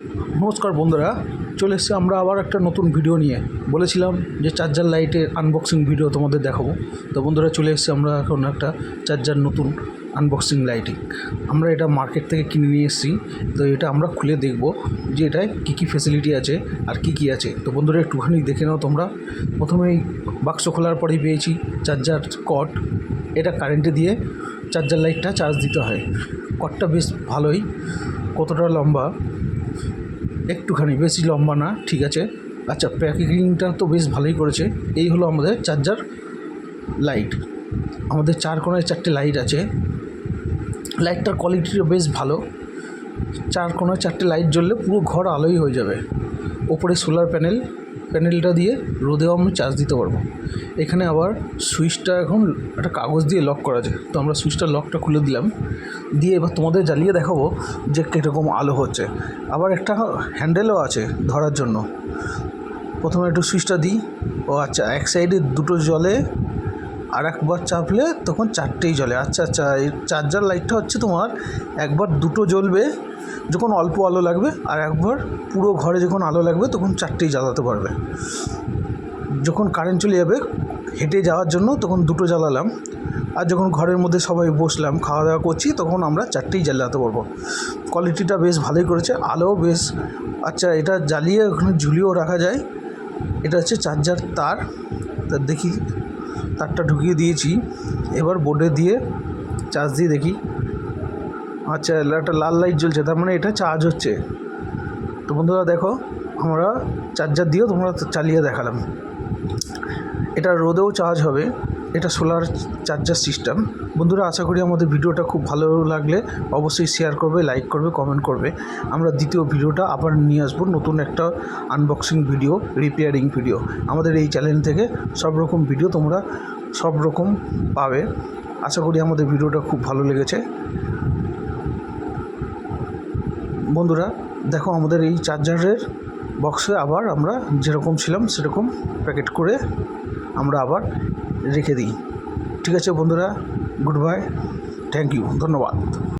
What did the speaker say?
নমস্কার বন্ধুরা, চলে এসেছি আমরা আবার একটা নতুন ভিডিও নিয়ে। বলেছিলাম যে চার্জার লাইটের আনবক্সিং ভিডিও তোমাদের দেখাবো। তো বন্ধুরা, চলে এসেছি আমরা এখন একটা চার্জার নতুন আনবক্সিং লাইটিং আমরা এটা মার্কেট থেকে কিনে নিয়ে এসেছি। তো এটা আমরা খুলে দেখব যে এটায় কী কী ফেসিলিটি আছে আর কি কি আছে। তো বন্ধুরা, একটুখানি দেখে নাও তোমরা। প্রথমেই বাক্স খোলার পরেই পেয়েছি চার্জার কট এটা কারেন্টে দিয়ে চার্জার লাইটটা চার্জ দিতে হয়। কটটা বেশ ভালোই, কতটা লম্বা। একটুখানি, বেশি লম্বা না, ঠিক আছে? আচ্ছা প্যাকেজিংটা তো বেশ ভালোই করেছে। এই হলো আমাদের চার্জার লাইট। আমাদের চার কোণায় চারটে লাইট আছে। লাইটটার কোয়ালিটিটা বেশ ভালো। চার কোণায় চারটে লাইট জ্বললে পুরো ঘর আলোই হয়ে যাবে। ওপরে সোলার প্যানেল প্যানেলটা দিয়ে রোদেও আমি চার্জ দিতে পারব। এখানে আবার সুইচটা এখন একটা কাগজ দিয়ে লক করা আছে। তো আমরা সুইচটার লকটা খুলে দিলাম। দিয়ে এবার তোমাদের জ্বালিয়ে দেখাবো যে কীরকম আলো হচ্ছে। আবার একটা হ্যান্ডেলও আছে ধরার জন্য। প্রথমে একটু সুইচটা দিই। ও আচ্ছা এক সাইডে দুটো জলে আর একবার চাপলে তখন চারটেই জ্বলে আচ্ছা আচ্ছা এই চার্জার লাইটটা হচ্ছে তোমার একবার দুটো জ্বলবে যখন অল্প আলো লাগবে আর একবার পুরো ঘরে যখন আলো লাগবে তখন চারটেই জ্বালাতে পারবে। যখন কারেন্ট চলে যাবে, হেঁটে যাওয়ার জন্য তখন দুটো জ্বালালাম। আর যখন ঘরের মধ্যে সবাই বসলাম, খাওয়া দাওয়া করছি, তখন আমরা চারটেই জ্বালাতে পারব। কোয়ালিটিটা বেশ ভালোই করেছে, আলোও বেশ। আচ্ছা এটা জ্বালিয়ে ওখানে ঝুলিয়েও রাখা যায়। এটা হচ্ছে চার্জার তার। তা দেখি, তারটা ঢুকিয়ে দিয়েছি। এবার বোর্ডে দিয়ে চার্জ দিয়ে দেখি। আচ্ছা একটা লাল লাইট জ্বলছে, তার মানে এটা চার্জ হচ্ছে। তো বন্ধুরা দেখো, আমরা চার্জার দিয়েও তোমরা চালিয়ে দেখালাম। এটা রোদেও চার্জ হবে, এটা সোলার চার্জার সিস্টেম বন্ধুরা, আশা করি আমাদের ভিডিওটা খুব ভালো লাগলে অবশ্যই শেয়ার করবে লাইক করবে কমেন্ট করবে। আমরা দ্বিতীয় ভিডিওটা আবার নিয়ে আসব, নতুন একটা আনবক্সিং ভিডিও রিপেয়ারিং ভিডিও আমাদের এই চ্যানেল থেকে সব রকম ভিডিও তোমরা সব রকম পাবে। আশা করি আমাদের ভিডিওটা খুব ভালো লেগেছে। বন্ধুরা, দেখো আমাদের এই চার্জারের বক্সে আবার আমরা যেরকম ছিলাম সেরকম প্যাকেট করে আমরা আবার রেখে দিই। ঠিক আছে বন্ধুরা গুড বাই থ্যাংক ইউ ধন্যবাদ।